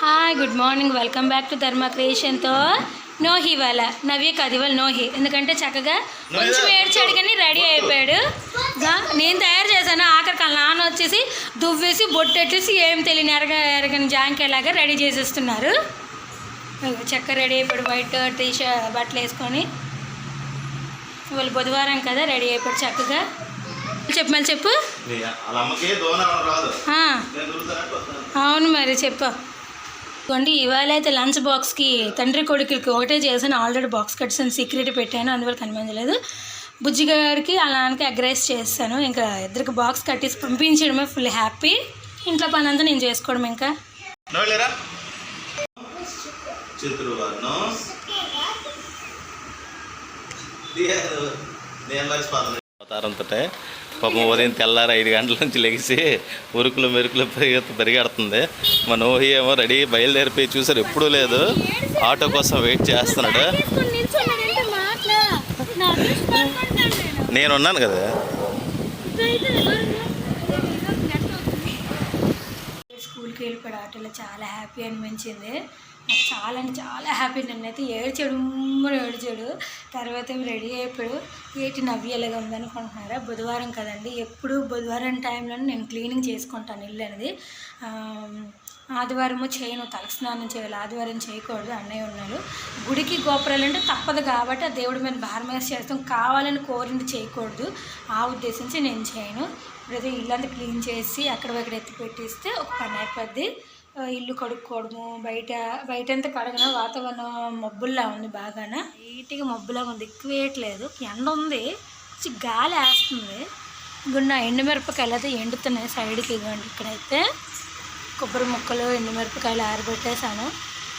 Hi good morning welcome back to Dharma క్రియేషన్తో నోహి వాళ్ళ నవ్య కాదు ఇవాళ నోహి. ఎందుకంటే చక్కగా కొంచెం ఏడ్చాడు కానీ రెడీ అయిపోయాడు. నేను తయారు చేశాను. ఆఖరికి వాళ్ళ నాన్న వచ్చేసి దువ్వేసి బొట్టెట్టేసి ఏం తెలియని ఎరగ ఎరగని జాంకేలాగా రెడీ చేసేస్తున్నారు. చక్కగా రెడీ అయిపోయాడు. వైట్ టీ షర్ట్ బట్టలు వేసుకొని. ఇవాళ బుధవారం కదా రెడీ అయిపోయాడు చక్కగా. చెప్పు మళ్ళీ చెప్పు. అవును మరి చెప్పు. ఇవ్వండి ఇవాళ అయితే లంచ్ బాక్స్కి తండ్రి కొడుకులకి ఒకటే చేశాను. ఆల్రెడీ బాక్స్ కట్టాను సీక్రెట్ పెట్టాను అందువల్ల కనిపించలేదు బుజ్జి గారికి అలా నాన్నకి అగ్రైస్ చేస్తాను ఇంకా ఇద్దరికి బాక్స్ కట్టేసి పంపించడమే ఫుల్ హ్యాపీ. ఇంట్లో పని అంతా నేను చేసుకోవడం ఇంకా. అవతారంతో పాపం ఉదయం తెల్లారి ఐదు గంటల నుంచి లెగిసి ఉరుకులు మెరుకులు పరిగెత్తు పరిగెడుతుంది. మా నోహి ఏమో రెడీ బయలుదేరిపోయి చూసారు ఎప్పుడూ లేదు. ఆటో కోసం వెయిట్ చేస్తున్నాడు. నేనున్నాను కదా. స్కూల్కి వెళ్ళిపోయాడు. ఆటోలో చాలా హ్యాపీ అనిపించింది. చాలా అంటే చాలా హ్యాపీ. నన్నైతే ఏడ్చాడు ఏడ్చాడు. తర్వాత ఏమో రెడీ అయిపోయాడు. ఏటి నవ్వేలాగా ఉందనుకుంటున్నారా బుధవారం కదండి. ఎప్పుడు బుధవారం టైంలో నేను క్లీనింగ్ చేసుకుంటాను ఇల్లు అనేది. ఆదివారము చేయను తలస్నానం చేయాలి. ఆదివారం చేయకూడదు. అన్నయ్య ఉన్నాడు. గుడికి గోపురాలు అంటే తప్పదు కాబట్టి ఆ దేవుడి మీద భారం మీద చేస్తాం. కావాలని కోరింది చేయకూడదు. ఆ ఉద్దేశించి నేను చేయను. ఇప్పుడైతే ఇల్లంతా క్లీన్ చేసి అక్కడ ఇక్కడ ఎత్తి పెట్టిస్తే ఒక పని అయిపోద్ది. ఇల్లు కడుక్కోవడము బయట బయట అంతా కడగన వాతావరణం మబ్బుల్లా ఉంది బాగాన? నీట్గా మబ్బులాగా ఉంది ఎక్కువ వేయట్లేదు ఎండ ఉంది కొంచెం గాలి వేస్తుంది గున్న ఎండుమిరపకాయలు అయితే ఎండుతున్నాయి సైడ్కి ఇవ్వండి ఇక్కడైతే. కొబ్బరి ముక్కలు ఎండుమిరపకాయలు ఆరబెట్టేసాను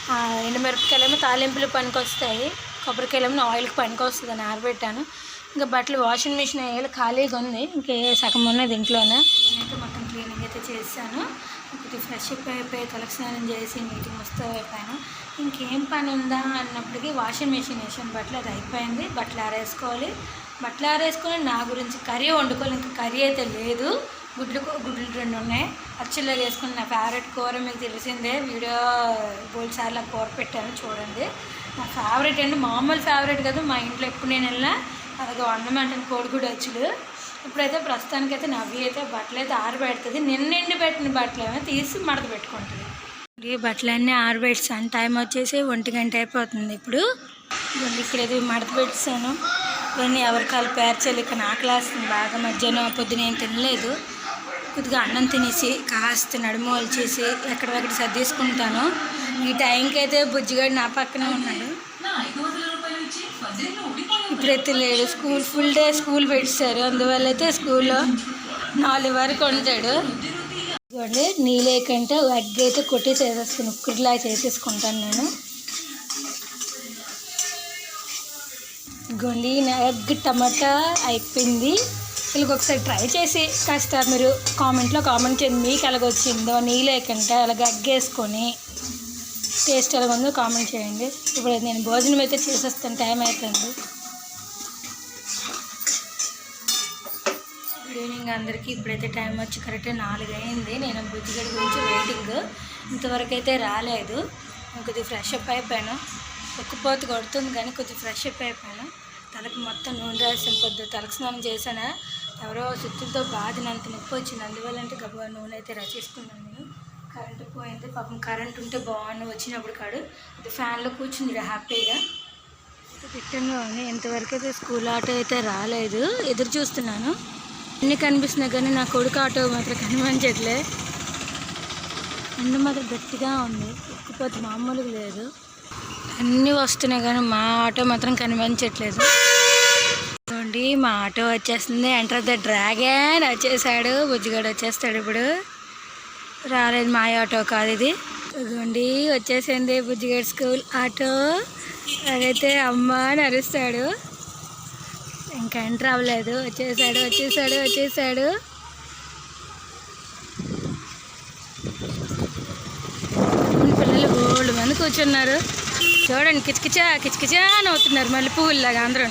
ఎండుమిరపకాయలేమో ఎండుమిరపకాయలు ఏమో తాలింపులు పనికొస్తాయి వస్తాయి ఏమో ఆయిల్కి పనికి అని ఆరబెట్టాను. ఇంకా బట్టలు వాషింగ్ మిషన్ వేయాలి ఖాళీగా ఉంది. ఇంకే సగం ఉన్నది ఇంట్లోనే నేనైతే క్లీనింగ్ అయితే చేశాను. ఇప్పుడు ఫ్రెష్ అప్ అయిపోయి తలకు చేసి నీట్గా వస్తూ అయిపోయాను. ఇంకేం పని ఉందా అన్నప్పటికీ వాషింగ్ మెషిన్ వేసాను బట్టలు అది అయిపోయింది. బట్టలు ఆరేసుకోవాలి. బట్టలు ఆరేసుకొని నా గురించి కర్రీ వండుకోవాలి. ఇంకా కర్రీ అయితే లేదు. గుడ్లు గుడ్లు రెండు ఉన్నాయి. అచ్చుల్లో చేసుకుని నా ఫేవరెట్ కూర మీకు తెలిసిందే. వీడియో బోల్సార్లు కూర పెట్టాను చూడండి. నా ఫేవరెట్ అండి. మామూలు ఫేవరెట్ కదా. మా ఇంట్లో ఎప్పుడు నేను వెళ్ళినా అలాగే వండమంటాను కోడిగుడి అచ్చులు ఇప్పుడైతే ప్రస్తుతానికైతే నవ్వి అయితే బట్టలు అయితే ఆరబెడుతుంది. నిన్న ఎండి పెట్టిన బట్టలు ఏమో తీసి మడత పెట్టుకుంటుంది. ఈ బట్టలన్నీ ఆరబెట్టాను టైం వచ్చేసి ఒంటి గంట అయిపోతుంది ఇప్పుడు. ఇక్కడైతే మడత పెట్టాను ఇవన్నీ ఎవరికాలు పేర్చాలి ఇక లేస్తుంది బాగా. మధ్యాహ్నం పొద్దున ఏం తినలేదు. కొద్దిగా అన్నం తినేసి కాస్త నడుము వచ్చేసి ఎక్కడికక్కడ సర్దేసుకుంటాను. ఈ టైంకి అయితే బుజ్జిగాడు నా పక్కనే ఉన్నాడు. ఇప్పుడైతే లేడు స్కూల్ ఫుల్ డే స్కూల్ పెట్టారు అందువల్ల అయితే స్కూల్లో నాలుగు వరకు ఉంటాడు. ఇదిగోండి నీళ్ళేకంటే ఎగ్ అయితే కొట్టి చేసేసుకుని ఉక్కడిలా చేసేసుకుంటాను నేను. ఇదిగోండి నా ఎగ్ టమాటా అయిపోయింది. వీళ్ళకి ఒకసారి ట్రై చేసి కాస్త మీరు కామెంట్లో కామెంట్ చేయండి. మీకు ఎలాగొచ్చిందో నీళ్ళేకంటే అలాగ ఎగ్ వేసుకొని. టేస్ట్ ఎలా ఉందో కామెంట్ చేయండి. ఇప్పుడు నేను భోజనం అయితే చేసేస్తాను టైం అవుతుంది గుడ్ ఈవినింగ్ అందరికీ. ఇప్పుడైతే టైం వచ్చి కరెక్ట్ నాలుగు అయింది. నేను బుజ్జిగడి గురించి వెయిటింగ్ ఇంతవరకు అయితే రాలేదు. కొద్దిగా ఫ్రెష్ అప్ అయిపోయాను. ఉక్కుపోత కొడుతుంది కానీ కొద్దిగా ఫ్రెష్ అప్ అయిపోయాను. తలకి మొత్తం నూనె రాసిన కొద్ది తలకు స్నానం చేశాను. ఎవరో సుత్తులతో బాధనంత నొప్పి వచ్చింది. అందువల్ల అంటే గబా నూనె అయితే రచేసుకున్నాను నేను. కరెంటు పోయింది. పాపం కరెంట్ ఉంటే బాగుంది వచ్చినప్పుడు కాడు. ఇది ఫ్యాన్లో కూర్చుంది హ్యాపీగా. దిట్టంగా ఉంది. ఇంతవరకు అయితే స్కూల్ ఆటో అయితే రాలేదు. ఎదురు చూస్తున్నాను. అన్నీ కనిపిస్తున్నాయి కానీ నా కొడుకు ఆటో మాత్రం కనిపించట్లే. ఎండ మాత్రం గట్టిగా ఉంది. ఉక్కిపోతే మామూలుగా లేదు. అన్నీ వస్తున్నాయి కానీ మా ఆటో మాత్రం కనిపించట్లేదు. చూడండి మా ఆటో వచ్చేస్తుంది. ఎంటర్ ద డ్రాగన్ వచ్చేసాడు. బుజ్జిగాడు వచ్చేస్తాడు ఇప్పుడు. రాలేదు మా ఆటో కాదు ఇది. ఇదిగోండి వచ్చేసింది బుజ్జిగడ్ స్కూల్ ఆటో. అదైతే అమ్మ అని అరుస్తాడు ఇంకా ఎంటర్ అవ్వలేదు వచ్చేసాడు వచ్చేసాడు వచ్చేసాడు. పిల్లలు గోల్డ్ మంది కూర్చున్నారు. చూడండి కిచకిచా కిచకిచా అని అవుతున్నారు మళ్ళీ పువ్వుల్లాగా అందరూ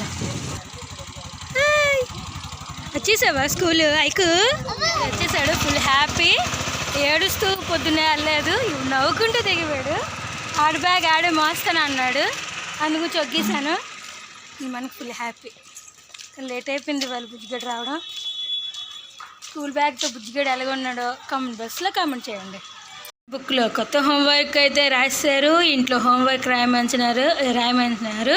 వచ్చేసావా స్కూల్ ఐకు? వచ్చేసాడు ఫుల్ హ్యాపీ. ఏడుస్తూ పొద్దున్నే వెళ్ళలేదు నవ్వుకుంటూ దిగిపోయాడు. ఆడు బ్యాగ్ ఆడే మోస్తాను అన్నాడు. అందుకు చొగ్గేశాను మనకు ఫుల్ హ్యాపీ లేట్ అయిపోయింది వాళ్ళు బుజ్జిగడ్డ రావడం. స్కూల్ బ్యాగ్తో బుజ్జిగడ్డ ఎలాగొన్నాడో కామెంట్ బాక్స్లో కామెంట్ చేయండి. బుక్లో కొత్త హోంవర్క్ అయితే రాశారు. ఇంట్లో హోంవర్క్ రాయమంటున్నారు రాయమంటున్నారు.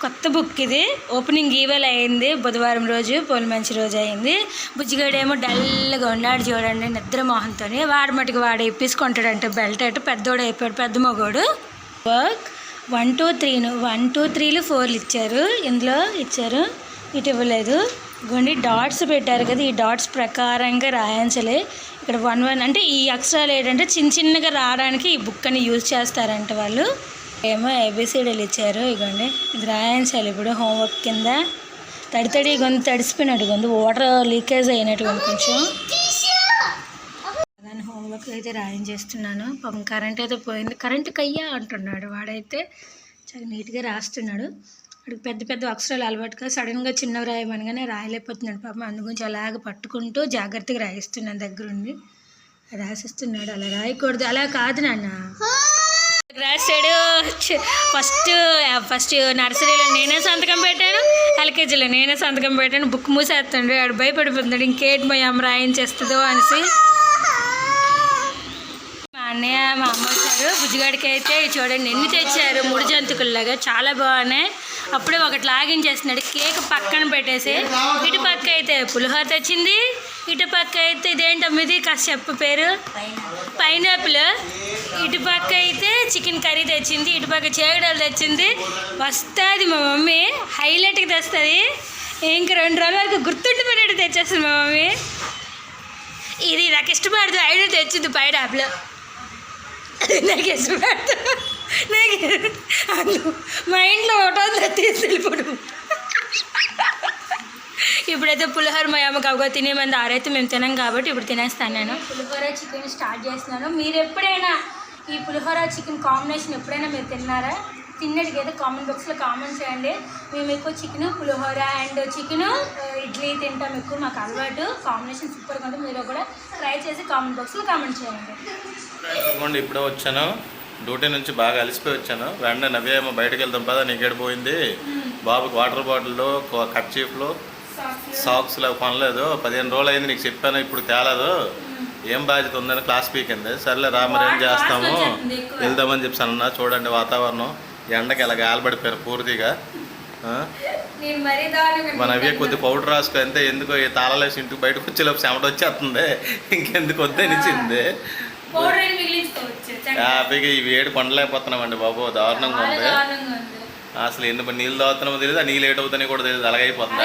కొత్త బుక్ ఇది. ఓపెనింగ్ ఈవెల్ అయింది. బుధవారం రోజు పోలి మంచి రోజు అయింది. బుజ్జిగాడేమో డల్గా ఉన్నాడు చూడండి నిద్ర మోహంతో వాడు మటుకు వాడు ఇప్పించుకుంటాడంటే బెల్ట్ అటు పెద్దోడు అయిపోయాడు పెద్ద మగోడు. వర్క్ వన్ టూ త్రీను వన్ టూ త్రీలు ఫోర్లు ఇచ్చారు. ఇందులో ఇచ్చారు. ఇటు ఇవ్వలేదు. గుండి డాట్స్ పెట్టారు కదా ఈ డాట్స్ ప్రకారంగా రాయించలే. ఇక్కడ వన్ వన్ అంటే ఈ అక్షరాలు ఏంటంటే చిన్న చిన్నగా రావడానికి ఈ బుక్ అని యూజ్ చేస్తారంట వాళ్ళు. ఏమో ఏబిసిడీలు ఇచ్చారు. ఇగోండి. ఇది రాయించాలి ఇప్పుడు హోంవర్క్ కింద తడి తడి గొంతు తడిసిపోయినట్టు వాటర్ లీకేజ్ అయినట్టుగా కొంచెం. దాని హోంవర్క్ అయితే రాయించేస్తున్నాను. పాపం కరెంట్ అయితే పోయింది. కరెంట్ కయ్యా అంటున్నాడు. వాడైతే చాలా నీట్గా రాస్తున్నాడు. వాడికి పెద్ద పెద్ద అక్షరాలు అలవాటుగా సడన్గా చిన్నవి రాయమనగానే రాయలేకపోతున్నాడు. పాపం అందుగురించి అలాగ పట్టుకుంటూ జాగ్రత్తగా రాయిస్తున్నాను దగ్గరుండి. రాసిస్తున్నాడు. అలా రాయకూడదు. అలా కాదు నాన్న. రాశాడు ఫస్ట్ ఫస్ట్ నర్సరీలో నేనే సంతకం పెట్టాను ఎల్కేజీలో నేనే సంతకం పెట్టాను బుక్ మూసేస్తుండే ఆడు భయపడిపోతున్నాడు ఇంకేటి మా అమ్మ రాయించేస్తుందో అనేసి. మా అన్నయ్య మా అమ్మ వచ్చారు బుజ్జిగాడికి అయితే చూడండి ఎన్ని తెచ్చారు ముడి జంతుకుల్లాగా చాలా బాగున్నాయి. అప్పుడే ఒకటి లాగించేస్తున్నాడు కేక్ పక్కన పెట్టేసి ఇటు పక్క అయితే పులిహోర తెచ్చింది ఇటు పక్క అయితే ఇదేంటమ్మ ఇది? కాస్త చెప్పు పేరు. పైనాపిల్. ఇటు పక్క అయితే చికెన్ కర్రీ తెచ్చింది ఇటు పక్క చేగడలు తెచ్చింది. వస్తుంది మా మమ్మీ. హైలైట్గా తెస్తుంది. ఇంక రెండు రోజుల వరకు గుర్తుండిపోయినట్టు తెచ్చేస్తుంది మా మమ్మీ. ఇది నాకు ఇష్టపడదు. ఐడియా తెచ్చింది పైనాపిల్. నాకు ఇష్టపడదు. నాకు అందు మా ఇంట్లో ఒకటో తీసి వెళ్ళిపోడు ఇప్పుడైతే పులిహోర మా అమ్మకి అవగా తినే మంది ఆరైతే మేము తినాం కాబట్టి ఇప్పుడు తినేస్తాను నేను. పులిహోర చికెన్ స్టార్ట్ చేస్తున్నాను. మీరు ఎప్పుడైనా ఈ పులిహోర చికెన్ కాంబినేషన్ ఎప్పుడైనా మీరు తిన్నారా? తిన్నట్టుగా కామెంట్ బాక్స్లో కామెంట్ చేయండి. మేము ఎక్కువ chicken pulihora and chicken idli తింటాం ఎక్కువ. మాకు అలవాటు. కాంబినేషన్ సూపర్గా ఉంటుంది మీరు కూడా ట్రై చేసి కామెంట్ బాక్స్లో కామెంట్ చేయండి. ఇప్పుడే వచ్చాను. డ్యూటీ నుంచి బాగా అలసిపోయి వచ్చాను. వెంటనే నవ్య ఏమో బయటకు వెళ్తాం పదా నీకేడ పోయింది. బాబుకి వాటర్ బాటిల్లో కట్ చీఫ్లు సాక్స్ అవి కొనలేదు. పదిహేను రోజులు అయింది నీకు చెప్పాను ఇప్పుడు తేలేదు. ఏం బాధ్యత ఉందని క్లాస్ పీకింది. సర్లే రా మరి ఏం చేస్తాము? వెళ్దామని చెప్పి అన్న చూడండి వాతావరణం. ఎండకి ఇలా గాలబడిపోయారు పూర్తిగా. మన అవే కొద్ది పౌడర్ రాసుకో అంతే ఎందుకో ఈ తాళలేసి ఇంటికి బయటకు వచ్చేలోపు చెమట వచ్చేస్తుంది. ఇంకెందుకు వద్దనిచ్చింది హ్యాపీగా ఈ వేడి కొండలేకపోతున్నామండి బాబు దారుణంగా ఉంది. అసలు మంది నీళ్ళు తాగుతున్నామో తెలియదు ఆ నీళ్ళు అవుతాయని కూడా తెలియదు అలాగైపోతుంది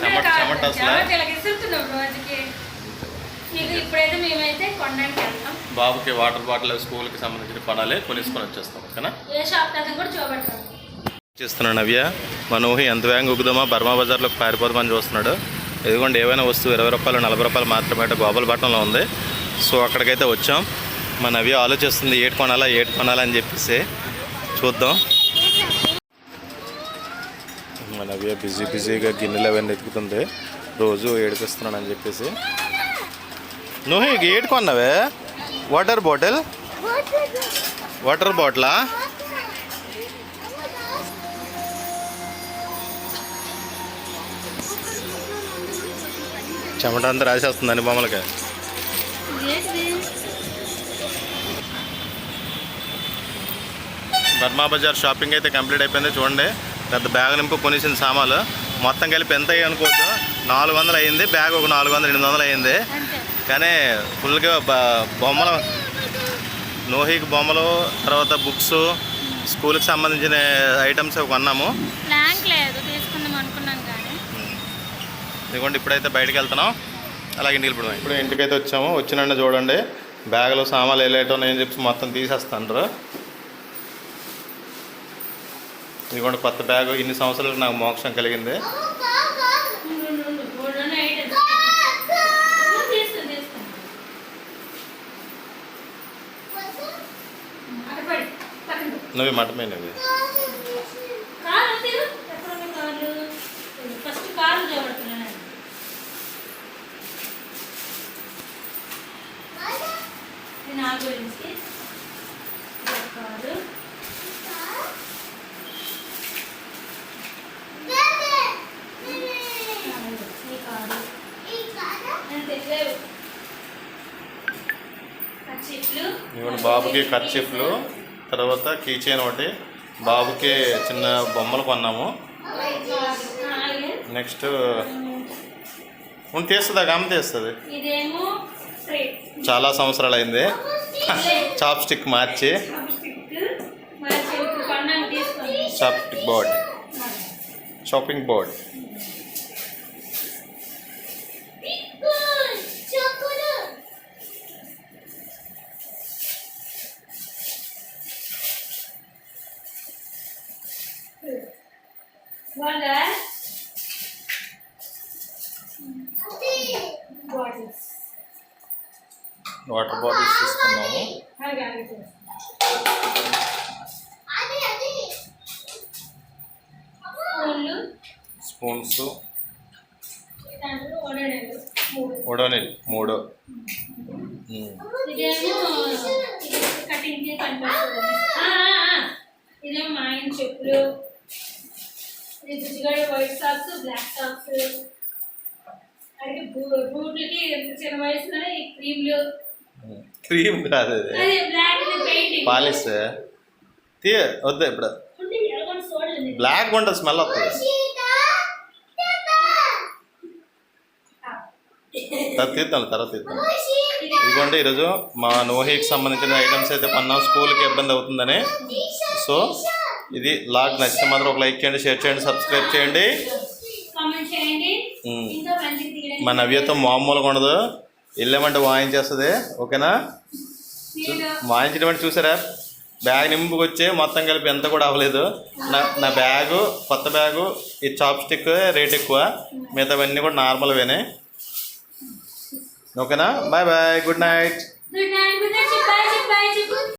చెమట- అసలు. బాబుకి వాటర్ బాటిల్ స్కూల్కి సంబంధించిన కొనాలి కొనేసుకొని వచ్చేస్తాం ఓకేనా? చేస్తున్నాడు నవ్య మన ఊహి ఎంత వేగంగా ఉగ్గుదామా బర్మా బజార్లోకి పారిపోదామని చూస్తున్నాడు. ఎదుగుండి ఏవైనా వస్తువు ఇరవై రూపాయలు నలభై రూపాయలు మాత్రమే గోపాల పట్టణంలో ఉంది. సో అక్కడికైతే వచ్చాం. మన నవ్య ఆలోచిస్తుంది ఏటు కొనాలా ఏటు కొనాలా అని చెప్పేసి. చూద్దాం. మన నవ్య బిజీ బిజీగా గిన్నెలు అవన్నీ ఎత్తుకుతుంది రోజు ఏడిపిస్తున్నాను అని చెప్పేసి. నువ్వు ఏటు కొన్నావే? Water bottle? వాటర్ బాటిలా? చెమట అంతా రాసేస్తుందండి బొమ్మలకి. బర్మా బజార్ షాపింగ్ అయితే కంప్లీట్ అయిపోయింది చూడండి. పెద్ద బ్యాగ్ నింపు కొనేసిన సామాన్లు. మొత్తం కలిపి ఎంత అయ్యి అనుకోవచ్చు నాలుగు వందలు అయింది బ్యాగ్ ఒక నాలుగు వందలు ఎనిమిది వందలు అయింది. కానీ ఫుల్గా బ- బొమ్మలు నోహికి బొమ్మలు తర్వాత బుక్స్ స్కూల్కి సంబంధించిన ఐటమ్స్ కొన్నాము. ఇదిగోండి ఇప్పుడైతే బయటకు వెళ్తున్నాం. అలాగే నిలబడమే ఇప్పుడు ఇంటికైతే వచ్చాము. వచ్చినండి చూడండి. బ్యాగులో సామాన్లు వెళ్ళేటో నేను చెప్పి మొత్తం తీసేస్తాను ఇదిగోండి కొత్త బ్యాగ్. ఇన్ని సంవత్సరాలకు నాకు మోక్షం కలిగింది. నువ్వు మటమైనవి ఫస్ట్ నా గురించి ఇవ్వండి బాబుకి కర్చీఫ్లు. తర్వాత కీ చైన్ ఒకటి. బాబుకి చిన్న బొమ్మలు కొన్నాము. నెక్స్ట్ ఉండి తీస్తుందా గమ్ తీస్తుంది. ఇదేమో చాలా సంవత్సరాలు అయింది చాప్ స్టిక్ మార్చి. Chopstick board. Shopping board. బాగుందా బాటిల్స్ వాటర్ బాటిల్స్ తీసుకున్నాము. స్పూన్స్. ఒడోనిల్ మూడు. ఇదేమో కటింగ్ కనిపిస్తుంది ఇదేమో మా ఆయన చెప్పులు ఇది వైట్ సాక్స్ బ్లాక్ సాక్స్ అలాగే బూ- బూట్లకి ఎంత చిన్న వయసులోనే ఈ క్రీమ్లు క్రీమ్ కాదు పాలిస్ తీ వద్దు ఇప్పుడు. బ్లాక్ ఉంటుంది స్మెల్ వస్తుంది. తర్వాత తీద్దాం తర్వాత తీద్దాం. ఇదిగోండి ఈరోజు మా నోహీకి సంబంధించిన ఐటమ్స్ అయితే కొన్నాం స్కూల్కి ఇబ్బంది అవుతుందని. సో ఇది లాగ్ నచ్చితే మాత్రం ఒక లైక్ చేయండి షేర్ చేయండి సబ్స్క్రైబ్ చేయండి. మా నవ్యతో మామూలుగా ఉండదు. వెళ్ళామంటే వాయించేస్తుంది ఓకేనా? వాయించడం అంటే చూసారా? బ్యాగ్ నింపుకు వచ్చి మొత్తం కలిపి ఎంత కూడా అవ్వలేదు. నా నా బ్యాగు కొత్త బ్యాగు ఈ చాప్ స్టిక్ రేట్ ఎక్కువ. మిగతావన్నీ కూడా నార్మల్వేనే ఓకేనా? Bye bye good night.